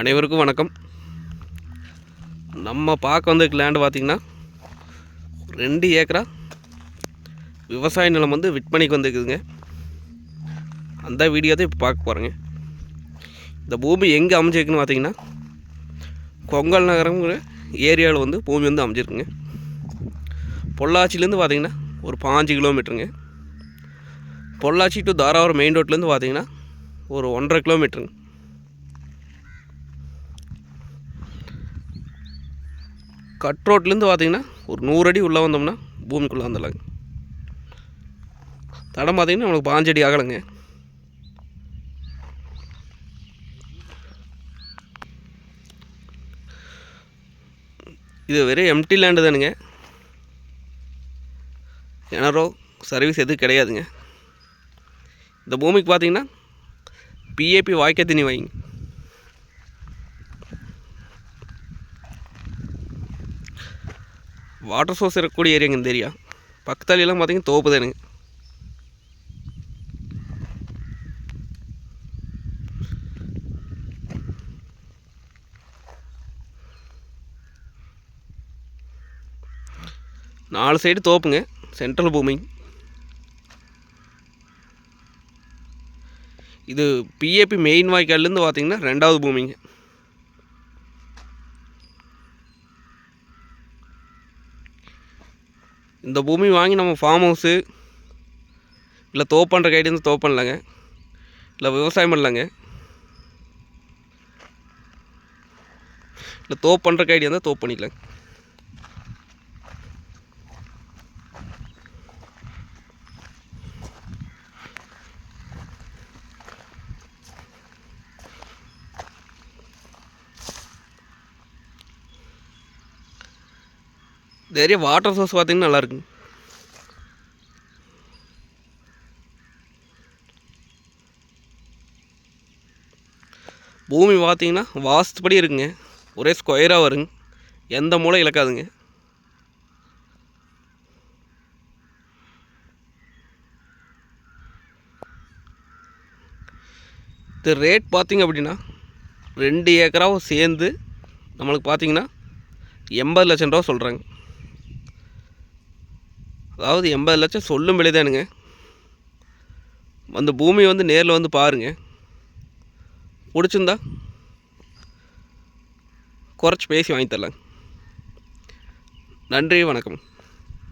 அனைவருக்கும் வணக்கம். நம்ம பார்க்க வந்த லேண்டு பார்த்திங்கன்னா ரெண்டு ஏக்கரா விவசாய நிலம் வந்து விற்பனைக்கு வந்துருக்குதுங்க. அந்த வீடியோ தான் இப்போ பார்க்க போகிறேங்க இந்த பூமி எங்கே அமைஞ்சிருக்குன்னு பார்த்தீங்கன்னா கொங்கல் நகரங்கிற ஏரியாவில் வந்து பூமி வந்து அமைஞ்சிருக்குங்க. பொள்ளாச்சிலேருந்து பார்த்திங்கன்னா ஒரு பாஞ்சு கிலோமீட்டருங்க. பொள்ளாச்சி டு தாராபுரம் மெயின் ரோட்லேருந்து பார்த்திங்கன்னா ஒரு ஒன்றரை கிலோமீட்டருங்க. கட் ரோட்லேருந்து பார்த்தீங்கன்னா ஒரு நூறு அடி உள்ளே வந்தோம்னா பூமிக்குள்ளே வந்துடலாங்க. தடம் பார்த்தீங்கன்னா நம்மளுக்கு பாஞ்சடி ஆகலைங்க. இது வெறும் எம்டி லேண்டு தானுங்க. எனரோ சர்வீஸ் எதுவும் கிடையாதுங்க. இந்த பூமிக்கு பார்த்தீங்கன்னா பிஏபி வாய்க்க தண்ணி வைங்க. வாட்டர் சோர்ஸ் இருக்கக்கூடிய ஏரியாங்க இந்த ஏரியா பக்கத்தாலெல்லாம் பார்த்தீங்கன்னா தோப்பு தானுங்க நாலு சைடு தோப்புங்க. சென்ட்ரல் பூமி. இது பிஏபி மெயின் வாய்க்கால்லேருந்து பார்த்தீங்கன்னா ரெண்டாவது பூமிங்க. இந்த பூமி வாங்கி நம்ம ஃபார்ம் ஹவுஸு இல்லை தோப்பண்ற கைடு தோப்பு பண்ணலங்க. இல்லை விவசாயம் பண்ணலாங்க. இல்லை தோப்பு பண்ணுற கைடி இருந்தால் தோப்பு பண்ணிக்கலாங்க. இந்த ஏரியா வாட்டர் சோர்ஸ் பார்த்திங்கன்னா நல்லா இருக்குங்க பூமி பார்த்தீங்கன்னா வாஸ்துபடி இருக்குங்க. ஒரே ஸ்கொயராக வருங்க. எந்த மூளை இழக்காதுங்க. இது ரேட் பார்த்திங்க அப்படின்னா ரெண்டு ஏக்கராவும் சேர்ந்து நம்மளுக்கு பார்த்தீங்கன்னா எண்பது லட்சம் ரூபா சொல்கிறாங்க அதாவது எண்பது லட்சம் சொல்லும் விலைதானுங்க. அந்த பூமி வந்து நேரில் வந்து பாருங்கள் பிடிச்சிருந்தா குறைச்சி பேசி வாங்கி தரலாங்க. நன்றி வணக்கம்.